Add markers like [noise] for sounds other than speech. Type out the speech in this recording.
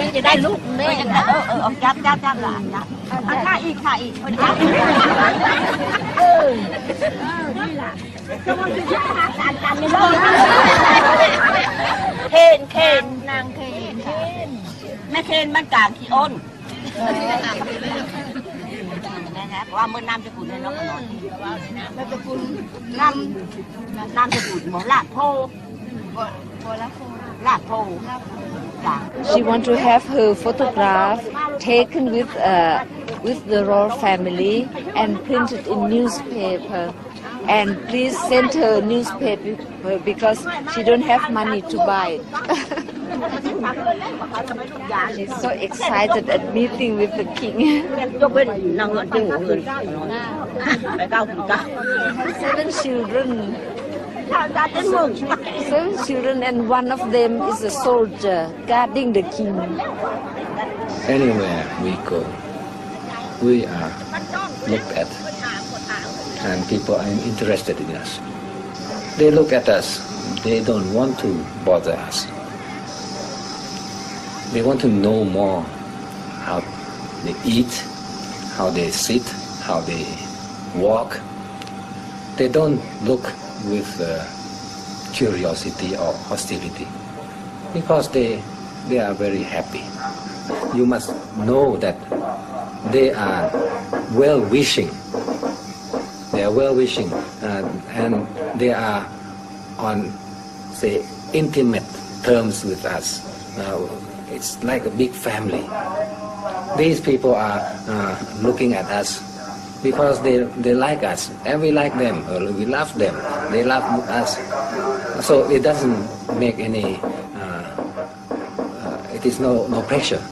ยังจะได้ลูกแม่เออเออจับจับจับหลานจับอะข้าอีกข้าอีกคนจับเออนี่ล่ะก็มันคือที่หาการกันในโลกเคนเคนนางเคนเคนแม่เคนมันกลางขี้อ้นนะครับว่าเมื่อนามสกุลเนี่ยน้องนอนนามสกุลนามนามสกุลหมอลาดโพลาดโพจ้ะ She want to have her photograph taken with uh, with the royal family and printed in newspaper. And please send her newspaper because she don't have money to buy. [laughs] She's so excited at meeting with the king. Seven children seven children, and one of them is a soldier guarding the king. Anywhere we go, we are looked at, and people are interested in us. They look at us. They don't want to bother us. They want to know more how they eat, how they sit, how they walk. They don't look with uh, curiosity or hostility because they they are very happy. You must know that they are well wishing. They are well wishing and, and they are on say intimate terms with us. Now it's like a big family. These people are uh, looking at us because they, they like us and we like them or we love them. They love us. So it doesn't make any, uh, uh, it is no, no pressure.